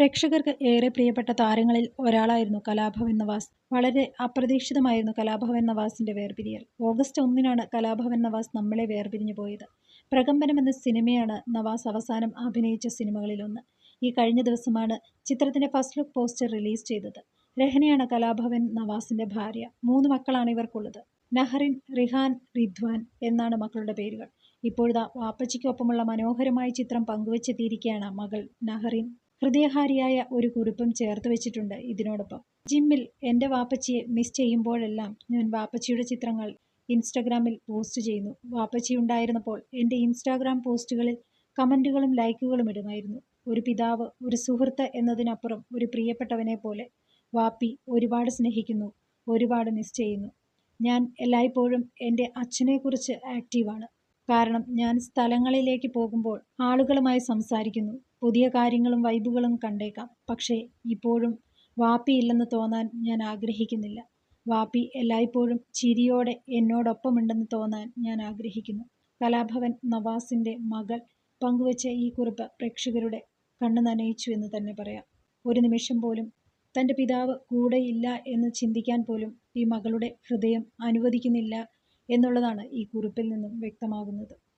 പ്രേക്ഷകർക്ക് ഏറെ പ്രിയപ്പെട്ട താരങ്ങളിൽ ഒരാളായിരുന്നു കലാഭവൻ നവാസ്. വളരെ അപ്രതീക്ഷിതമായിരുന്നു കലാഭവൻ നവാസിന്റെ വേർപിരിയൽ. ഓഗസ്റ്റ് ഒന്നിനാണ് കലാഭവൻ നവാസ് നമ്മളെ വേർപിരിഞ്ഞു പോയത്. പ്രകമ്പനം എന്ന സിനിമയാണ് നവാസ് അവസാനം അഭിനയിച്ച സിനിമകളിലൊന്ന്. ഈ കഴിഞ്ഞ ദിവസമാണ് ചിത്രത്തിന്റെ ഫസ്റ്റ് ലുക്ക് പോസ്റ്റർ റിലീസ് ചെയ്തത്. രഹനയാണ് കലാഭവൻ നവാസിന്റെ ഭാര്യ. മൂന്ന് മക്കളാണ് ഇവർക്കുള്ളത്. നഹറിൻ റിഹാൻ റിദ്വാൻ എന്നാണ് മക്കളുടെ പേരുകൾ. ഇപ്പോഴിതാ വാപ്പച്ചിക്കൊപ്പമുള്ള മനോഹരമായ ചിത്രം പങ്കുവച്ചെത്തിയിരിക്കുകയാണ് മകൾ നഹറിൻ. ഹൃദയഹാരിയായ ഒരു കുറിപ്പും ചേർത്ത് വെച്ചിട്ടുണ്ട് ഇതിനോടൊപ്പം. ജിമ്മിൽ എന്റെ വാപ്പച്ചിയെ മിസ് ചെയ്യുമ്പോഴെല്ലാം ഞാൻ വാപ്പച്ചിയുടെ ചിത്രങ്ങൾ ഇൻസ്റ്റാഗ്രാമിൽ പോസ്റ്റ് ചെയ്യുന്നു. വാപ്പച്ചി ഉണ്ടായിരുന്നപ്പോൾ എന്റെ ഇൻസ്റ്റാഗ്രാം പോസ്റ്റുകളിൽ കമന്റുകളും ലൈക്കുകളും ഇടുമായിരുന്നു. ഒരു പിതാവ് ഒരു സുഹൃത്ത് എന്നതിനപ്പുറം ഒരു പ്രിയപ്പെട്ടവനെ പോലെ വാപ്പി ഒരുപാട് സ്നേഹിക്കുന്നു ഒരുപാട് മിസ് ചെയ്യുന്നു. ഞാൻ എല്ലായ്പ്പോഴും എന്റെ അച്ഛനെക്കുറിച്ച് ആക്റ്റീവാണ് കാരണം ഞാൻ സ്ഥലങ്ങളിലേക്ക് പോകുമ്പോൾ ആളുകളുമായി സംസാരിക്കുന്നു പുതിയ കാര്യങ്ങളും വൈബുകളും കണ്ടേക്കാം. പക്ഷേ ഇപ്പോഴും വാപ്പി ഇല്ലെന്ന് തോന്നാൻ ഞാൻ ആഗ്രഹിക്കുന്നില്ല. വാപ്പി എല്ലായ്പ്പോഴും ചിരിയോടെ എന്നോടൊപ്പമുണ്ടെന്ന് തോന്നാൻ ഞാൻ ആഗ്രഹിക്കുന്നു. കലാഭവൻ നവാസിന്റെ മകൾ പങ്കുവച്ച ഈ കുറിപ്പ് പ്രേക്ഷകരുടെ കണ്ണു നനയിച്ചു എന്ന് തന്നെ പറയാം. ഒരു നിമിഷം പോലും തന്റെ പിതാവ് കൂടെയില്ല എന്ന് ചിന്തിക്കാൻ പോലും ഈ മകളുടെ ഹൃദയം അനുവദിക്കുന്നില്ല എന്നുള്ളതാണ് ഈ കുറിപ്പിൽ നിന്നും വ്യക്തമാകുന്നത്.